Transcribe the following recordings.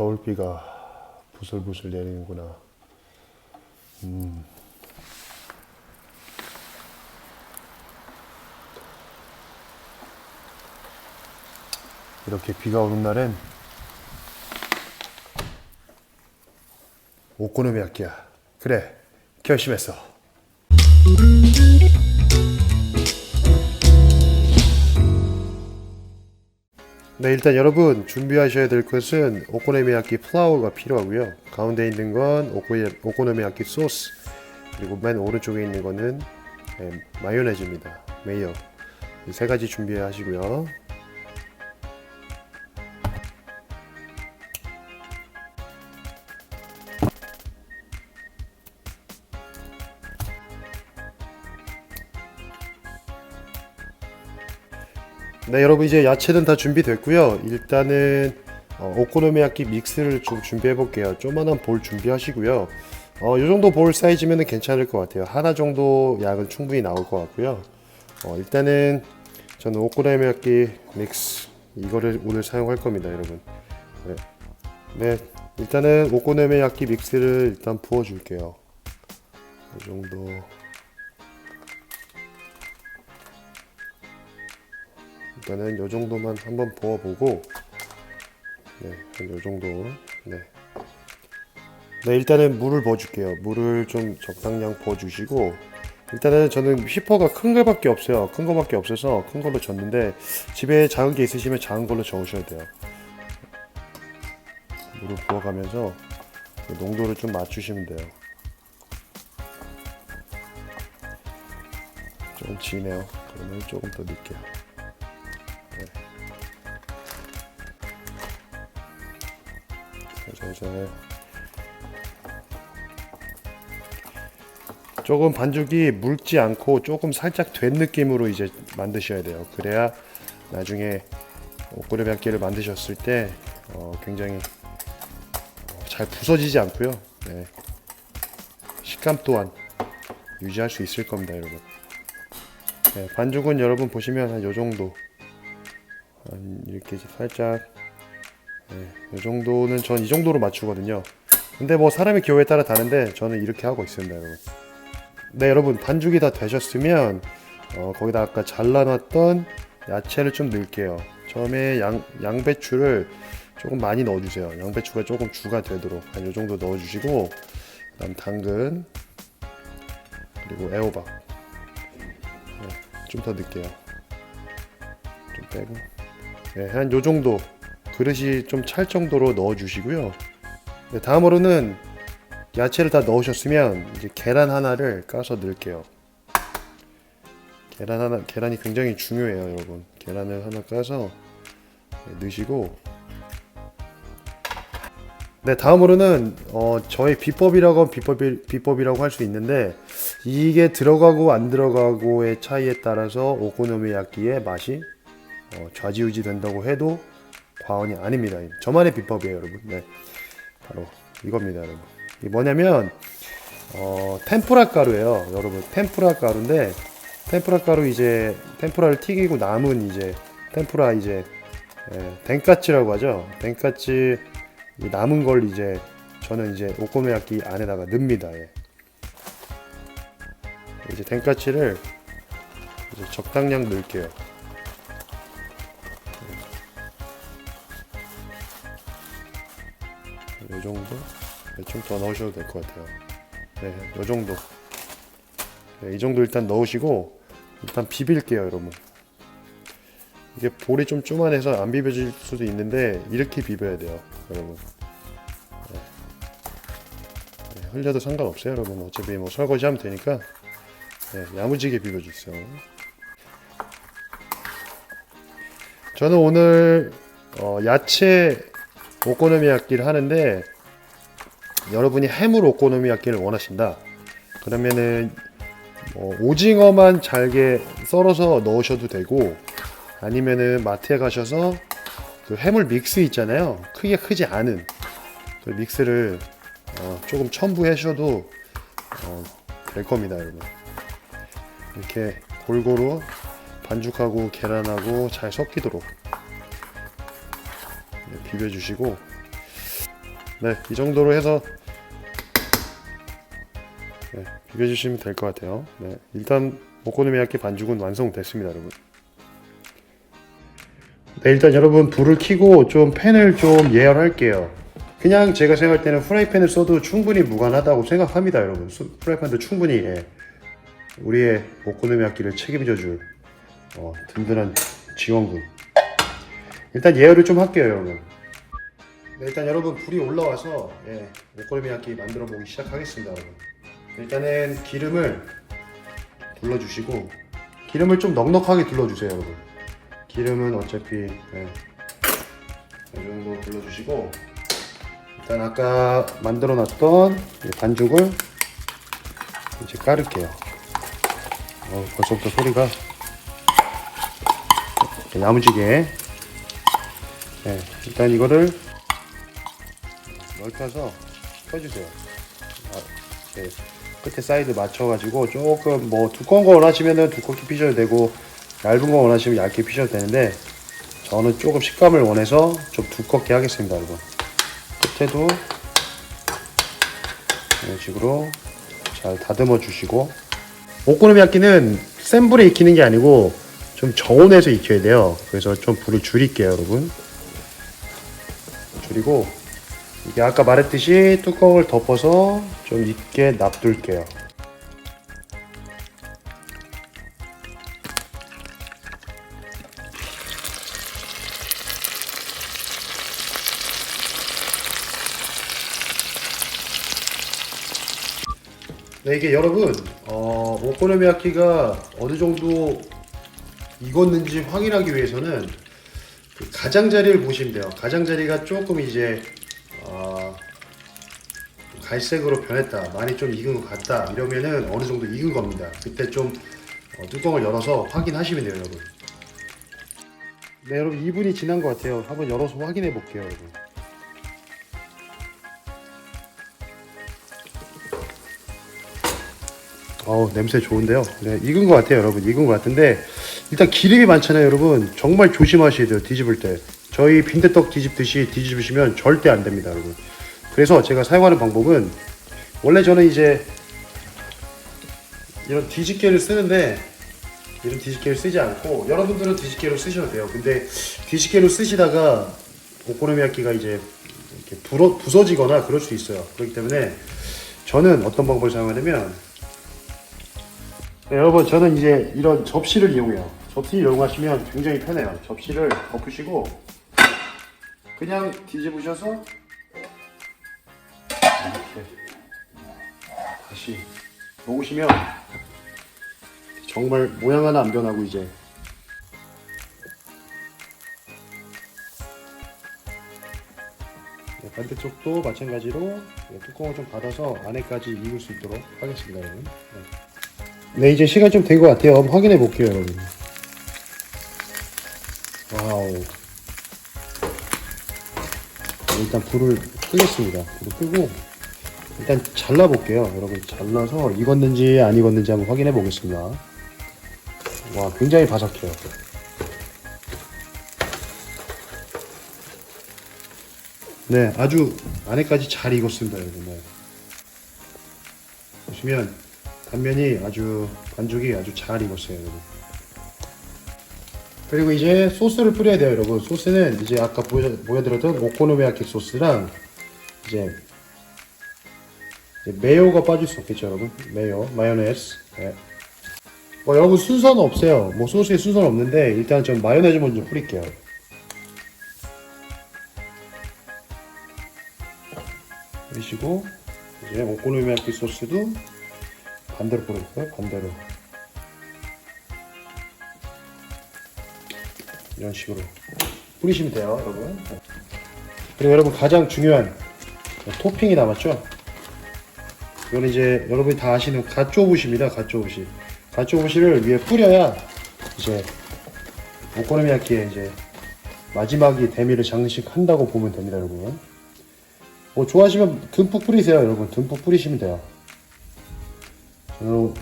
겨울비가 부슬부슬 내리는구나. 음. 이렇게 비가 오는 날엔 오코노미야끼야. 그래, 결심했어. 네, 일단 여러분 준비하셔야 될 것은 오코노미야끼 플라워가 필요하고요. 가운데 있는 건 오코, 오코노미야끼 소스 그리고 맨 오른쪽에 있는 거는 네, 마요네즈입니다. 메이어 이세 가지 준비하시고요. 네, 여러분 이제 야채는 다 준비됐고요. 일단은 어, 오코노미야끼 믹스를 좀 준비해 볼게요. 조만한 볼 준비하시고요. 어, 이 정도 볼 사이즈면 괜찮을 것 같아요. 하나 정도 양은 충분히 나올 것 같고요. 어, 일단은 저는 오코노미야끼 믹스 이거를 오늘 사용할 겁니다, 여러분. 네, 네 일단은 오코노미야끼 믹스를 일단 부어 줄게요. 이 정도. 일단은 이 정도만 한번 부어보고 네, 이 정도 네. 네, 일단은 물을 부어줄게요. 물을 좀 적당량 부어주시고 일단은 저는 휘퍼가 큰 거밖에 없어요. 큰 거밖에 없어서 큰 걸로 젓는데 집에 작은 게 있으시면 작은 걸로 저으셔야 돼요. 물을 부어가면서 농도를 좀 맞추시면 돼요. 좀 지네요. 그러면 조금 더 넣을게요. 살살 조금 반죽이 묽지 않고 조금 살짝 된 느낌으로 이제 만드셔야 돼요. 그래야 나중에 오코노미야끼를 만드셨을 때 어, 굉장히 잘 부서지지 않고요. 네. 식감 또한 유지할 수 있을 겁니다, 여러분. 네, 반죽은 여러분 보시면 한 요 정도 한 이렇게 살짝 네, 이 정도는 전 이 정도로 맞추거든요. 근데 뭐 사람의 기호에 따라 다른데 저는 이렇게 하고 있습니다, 여러분. 네, 여러분 반죽이 다 되셨으면 어, 거기다 아까 잘라놨던 야채를 좀 넣을게요. 처음에 양, 양배추를 조금 많이 넣어주세요. 양배추가 조금 주가 되도록 한 이 정도 넣어주시고 그다음 당근 그리고 애호박 네, 좀더 넣을게요. 좀 빼고 네, 한요 정도 그릇이 좀 찰 정도로 넣어 주시고요. 네, 다음으로는 야채를 다 넣으셨으면 이제 계란 하나를 까서 넣을게요. 계란 하나, 계란이 굉장히 중요해요, 여러분. 계란을 하나 까서 네, 넣으시고. 네, 다음으로는 어, 저의 비법이라고 비법이, 비법이라고 할 수 있는데 이게 들어가고 안 들어가고의 차이에 따라서 오코노미야끼의 맛이 어, 좌지우지 된다고 해도 과언이 아닙니다. 저만의 비법이에요, 여러분. 네, 바로 이겁니다, 여러분. 이게 뭐냐면 어, 템프라 가루예요, 여러분. 템프라 가루인데 템프라 가루 이제 템프라를 튀기고 남은 이제 템프라 이제 예, 덴까츠라고 하죠. 덴까츠 이 남은 걸 이제 저는 이제 오코노야끼 안에다가 넣습니다. 예. 이제 덴까츠를 이제 적당량 넣을게요. 좀 더 넣으셔도 될 것 같아요. 네, 이 정도. 네, 이 정도 일단 넣으시고 일단 비빌게요, 여러분. 이게 볼이 좀 쪼만해서 안 비벼질 수도 있는데 이렇게 비벼야 돼요, 여러분. 네. 네, 흘려도 상관없어요, 여러분. 어차피 뭐 설거지 하면 되니까 네, 야무지게 비벼주세요. 저는 오늘 어, 야채 오코노미야끼를 하는데 여러분이 해물 오코노미야끼를 원하신다. 그러면은 뭐 오징어만 잘게 썰어서 넣으셔도 되고 아니면은 마트에 가셔서 그 해물 믹스 있잖아요. 크게 크지 않은 그 믹스를 어, 조금 첨부하셔도 어, 될 겁니다, 여러분. 이렇게 골고루 반죽하고 계란하고 잘 섞이도록 네, 비벼주시고 네, 이 정도로 해서 네, 비벼주시면 될 것 같아요. 네, 일단 오코노미야키 반죽은 완성됐습니다, 여러분. 네, 일단 여러분 불을 켜고 좀 팬을 좀 예열할게요. 그냥 제가 생각할 때는 프라이팬을 써도 충분히 무관하다고 생각합니다, 여러분. 수- 프라이팬도 충분히 예, 우리의 오코노미야키를 책임져줄 어, 든든한 지원군. 일단 예열을 좀 할게요, 여러분. 네, 일단 여러분 불이 올라와서 예, 오코노미야키 만들어 보기 시작하겠습니다, 여러분. 일단은 기름을 둘러주시고 기름을 좀 넉넉하게 둘러주세요, 여러분. 기름은 어차피 예, 이 정도 둘러주시고 일단 아까 만들어놨던 이 반죽을 이제 깔을게요. 어, 벌써부터 소리가 야무지게. 네, 일단 이거를 넓혀서 펴주세요. 아, 네, 끝에 사이드 맞춰가지고 조금 뭐 두꺼운 거 원하시면은 두껍게 피셔도 되고 얇은 거 원하시면 얇게 피셔도 되는데 저는 조금 식감을 원해서 좀 두껍게 하겠습니다, 여러분. 끝에도 이런 식으로 잘 다듬어 주시고 오코노미야끼는 센 불에 익히는 게 아니고 좀 저온에서 익혀야 돼요. 그래서 좀 불을 줄일게요, 여러분. 줄이고 이게 아까 말했듯이 뚜껑을 덮어서 좀 익게 놔둘게요. 네, 이게 여러분, 어, 오코노미야키가 어느 정도 익었는지 확인하기 위해서는 그 가장자리를 보시면 돼요. 가장자리가 조금 이제 어, 갈색으로 변했다, 많이 좀 익은 것 같다 이러면은 어느 정도 익은 겁니다. 그때 좀 어, 뚜껑을 열어서 확인하시면 돼요, 여러분. 네, 여러분 2분이 지난 것 같아요. 한번 열어서 확인해 볼게요, 여러분. 어우 냄새 좋은데요. 네, 익은 것 같아요, 여러분. 익은 것 같은데 일단 기름이 많잖아요, 여러분. 정말 조심하셔야 돼요, 뒤집을 때. 저희 빈대떡 뒤집듯이 뒤집으시면 절대 안 됩니다, 여러분. 그래서 제가 사용하는 방법은 원래 저는 이제 이런 뒤집개를 쓰는데 이런 뒤집개를 쓰지 않고 여러분들은 뒤집개로 쓰셔도 돼요. 근데 뒤집개로 쓰시다가 오코노미야키가 이제 이렇게 부러, 부서지거나 그럴 수 있어요. 그렇기 때문에 저는 어떤 방법을 사용하냐면 네, 여러분 저는 이제 이런 접시를 이용해요. 접시를 이용하시면 굉장히 편해요. 접시를 덮으시고 그냥 뒤집으셔서 다시 놓으시면 정말 모양 하나 안 변하고 이제 네, 반대쪽도 마찬가지로 네, 뚜껑을 좀 닫아서 안에까지 익을 수 있도록 하겠습니다, 여러분. 네. 네, 이제 시간 좀 된 것 같아요. 한번 확인해 볼게요, 여러분. 와우. 일단 불을 끄겠습니다. 불을 끄고 일단 잘라 볼게요. 여러분 잘라서 익었는지 안 익었는지 한번 확인해 보겠습니다. 와, 굉장히 바삭해요. 네, 아주 안에까지 잘 익었습니다, 여러분. 네. 보시면 단면이 아주 반죽이 아주 잘 익었어요, 여러분. 그리고 이제 소스를 뿌려야 돼요, 여러분. 소스는 이제 아까 보여, 보여드렸던 오코노미야키 소스랑 이제, 이제 메요가 빠질 수 없겠죠, 여러분. 메요, 마요네즈. 네. 뭐 여러분 순서는 없어요. 뭐 소스에 순서는 없는데 일단 좀 마요네즈 먼저 뿌릴게요. 뿌리시고 이제 오코노미야키 소스도 반대로 뿌릴까요? 반대로. 이런 식으로 뿌리시면 돼요, 여러분. 그리고 여러분 가장 중요한 토핑이 남았죠? 이건 이제 여러분이 다 아시는 갓조부시입니다. 갓조부시. 갓조부시를 위에 뿌려야 이제 오코노미야키의 이제 마지막이 대미를 장식한다고 보면 됩니다, 여러분. 뭐 좋아하시면 듬뿍 뿌리세요, 여러분. 듬뿍 뿌리시면 돼요. 저는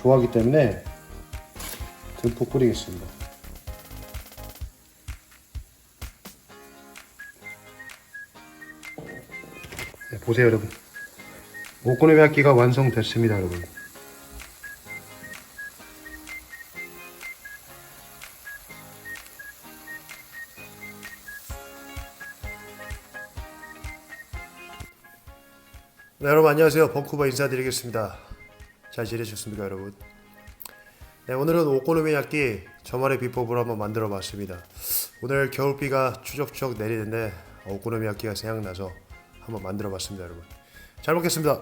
좋아하기 때문에 듬뿍 뿌리겠습니다. 보세요 여러분 오코노미야끼가 완성됐습니다 여러분. 네, 여러분 안녕하세요. 벙쿠버 인사드리겠습니다. 잘 지내셨습니까 여러분? 네, 오늘은 오코노미야끼 저만의 비법으로 한번 만들어 봤습니다. 오늘 겨울비가 추적추적 내리는데 오코노미야끼가 생각나서 한번 만들어 봤습니다 여러분 잘 먹겠습니다.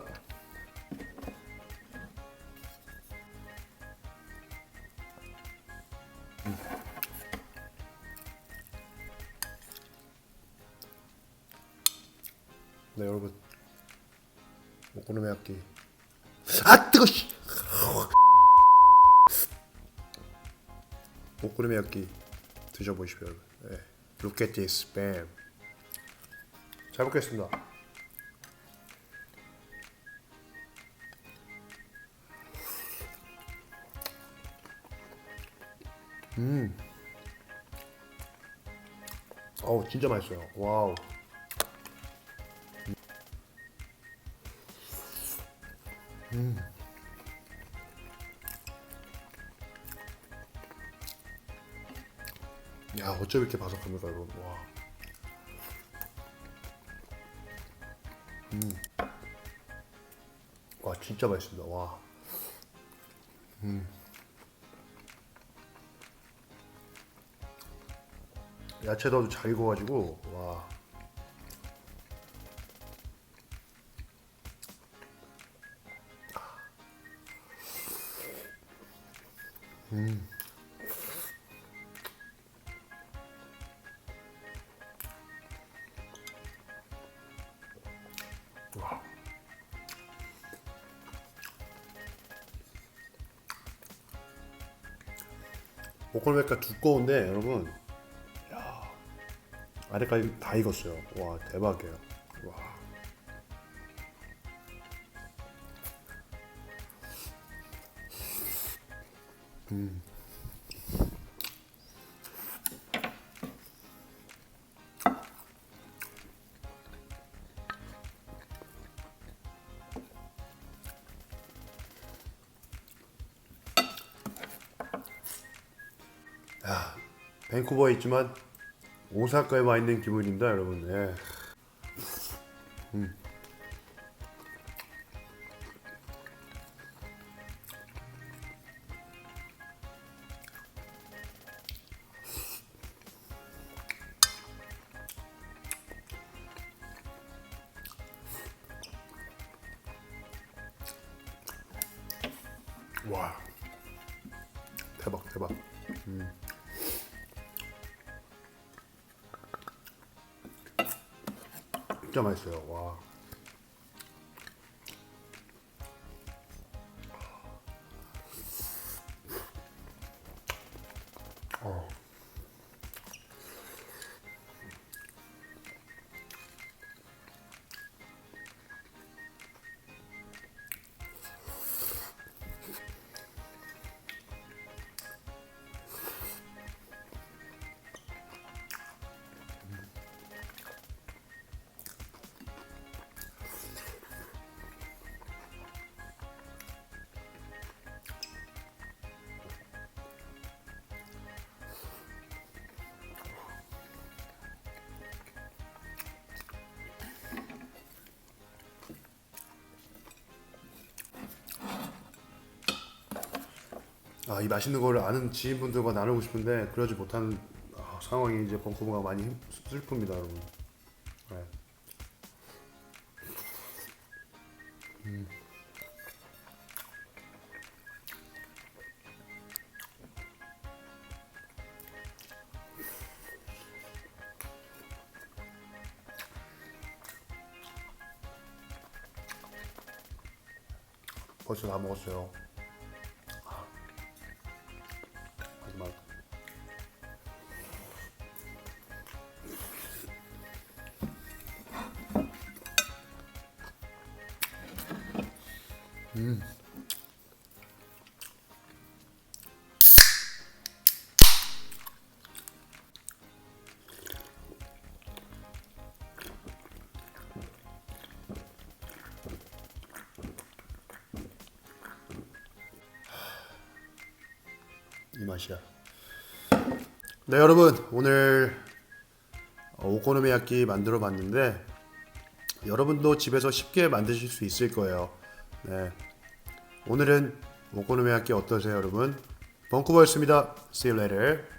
음. 네 여러분. 오코노미야끼 아 뜨거 씨. 오코노미야끼 드셔보십시오 여러분. 네. This, bam. 잘 먹겠습니다 음 어우 진짜 맛있어요 와우 야 어쩜 이렇게 바삭합니까 여러분 와. 음. 와 진짜 맛있습니다 와. 음. 야채도 잘 익어가지고 와. 오코노미야끼가 두꺼운데 여러분. 야 아래까지 다 익었어요. 와 대박이에요. 와. 밴쿠버에 있지만 오사카에 와 있는 기분입니다 여러분 예. 음. 와 대박 대박 진짜 맛있어요. 와. 아, 이 맛있는 거를 아는 지인분들과 나누고 싶은데 그러지 못하는 아, 상황이 이제 벙커버가 많이 힘- 슬픕니다, 여러분. 네. 벌써 다 먹었어요. 맛이야. 네 여러분 오늘 어, 오코노미야끼 만들어 봤는데 여러분도 집에서 쉽게 만드실 수 있을 거예요. 네. 오늘은 오코노미야끼 어떠세요 여러분? 벙쿠버였습니다. See you later.